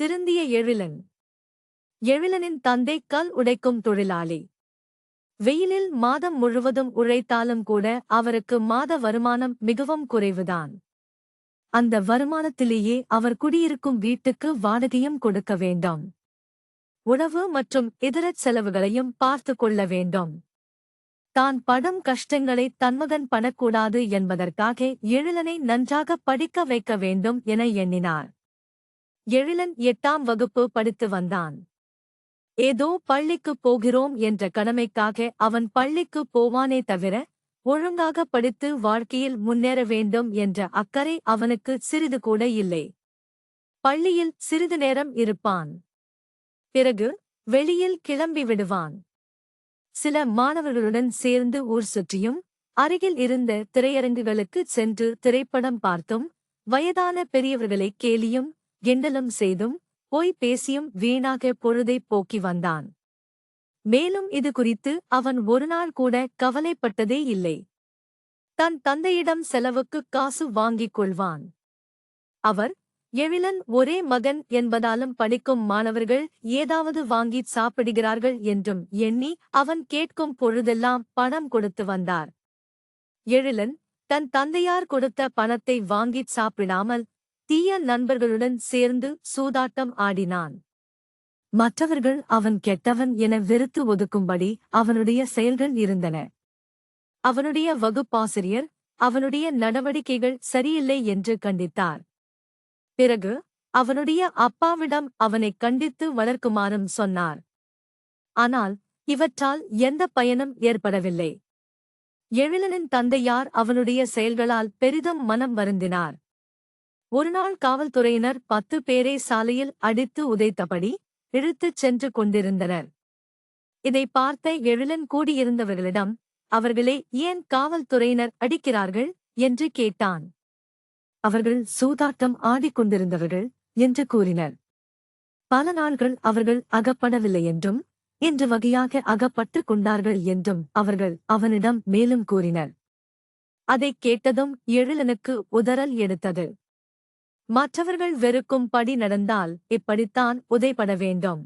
திருந்திய எழிலன். எழிலனின் தந்தை கல் உடைக்கும் தொழிலாளி. வெயிலில் மாதம் முழுவதும் உழைத்தாலும் கூட அவருக்கு மாத வருமானம் மிகவும் குறைவுதான். அந்த வருமானத்திலேயே அவர் குடியிருக்கும் வீட்டுக்கு வாடகையும் கொடுக்க வேண்டும். உணவு மற்றும் இதரச் செலவுகளையும் பார்த்து கொள்ள வேண்டும். தான் படும் கஷ்டங்களை தன்மகன் படக்கூடாது என்பதற்காக எழிலனை நன்றாக படிக்க வைக்க வேண்டும் என எண்ணினார். எழிலன் எட்டாம் வகுப்பு படித்து வந்தான். ஏதோ பள்ளிக்குப் போகிறோம் என்ற கடமைக்காக அவன் பள்ளிக்குப் போவானே தவிர ஒழுங்காக படித்து வாழ்க்கையில் முன்னேற வேண்டும் என்ற அக்கறை அவனுக்கு சிறிது கூட இல்லை. பள்ளியில் சிறிது நேரம் இருப்பான். பிறகு வெளியில் கிளம்பி விடுவான். சில மாணவர்களுடன் சேர்ந்து ஊர் சுற்றியும் அருகில் இருந்த திரையரங்குகளுக்கு சென்று திரைப்படம் பார்த்தும் வயதான பெரியவர்களை கேலியும் கிண்டலும் செய்தும் போய் பேசியும் வீணாக பொழுதைப் போக்கி வந்தான். மேலும் இது குறித்து அவன் ஒருநாள் கூட கவலைப்பட்டதே இல்லை. தன் தந்தையிடம் செலவுக்கு காசு வாங்கிக் கொள்வான். அவர் எழிலன் ஒரே மகன் என்பதாலும் படிக்கும் மாணவர்கள் ஏதாவது வாங்கிச் சாப்பிடுகிறார்கள் என்றும் எண்ணி அவன் கேட்கும் பொழுதெல்லாம் பணம் கொடுத்து வந்தார். எழிலன் தன் தந்தையார் கொடுத்த பணத்தை வாங்கிச் சாப்பிடாமல் தீய நண்பர்களுடன் சேர்ந்து சூதாட்டம் ஆடினான். மற்றவர்கள் அவன் கெட்டவன் என வெறுத்து ஒதுக்கும்படி அவனுடைய செயல்கள் இருந்தன. அவனுடைய வகுப்பாசிரியர் அவனுடைய நடவடிக்கைகள் சரியில்லை என்று கண்டித்தார். பிறகு அவனுடைய அப்பாவிடம் அவனைக் கண்டித்து வளர்க்குமாறும் சொன்னார். ஆனால் இவற்றால் எந்த பயனும் ஏற்படவில்லை. எழிலனின் தந்தையார் அவனுடைய செயல்களால் பெரிதும் மனம் வருந்தினார். ஒருநாள் காவல்துறையினர் பத்து பேரை சாலையில் அடித்து உதைத்தபடி இழுத்துச் சென்று கொண்டிருந்தனர். இதை பார்த்த எழிலன் கூடியிருந்தவர்களிடம் அவர்களே ஏன் காவல்துறையினர் அடிக்கிறார்கள்? என்று கேட்டான். அவர்கள் சூதாட்டம் ஆடிக்கொண்டிருந்தவர்கள் என்று கூறினர். பல நாள்கள் அவர்கள் அகப்படவில்லை என்றும் இன்று வகையாக அகப்பட்டுக் கொண்டார்கள் என்றும் அவர்கள் அவனிடம் மேலும் கூறினர். அதைக் கேட்டதும் எழிலனுக்கு உதறல் எடுத்தது. மற்றவர்கள் வெறுக்கும் படி நடந்தால் இப்படித்தான் உதைப்பட வேண்டும்.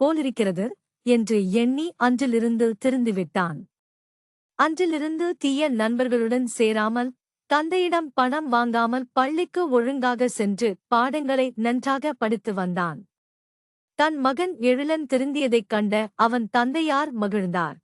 போலிருக்கிறது என்று எண்ணி அன்றிலிருந்து திருந்துவிட்டான். அன்றிலிருந்து தீய நண்பர்களுடன் சேராமல் தந்தையிடம் பணம் வாங்காமல் பள்ளிக்கு ஒழுங்காக சென்று பாடங்களை நன்றாக படித்து வந்தான். தன் மகன் எழிலன் திருந்தியதைக் கண்ட அவன் தந்தையார் மகிழ்ந்தார்.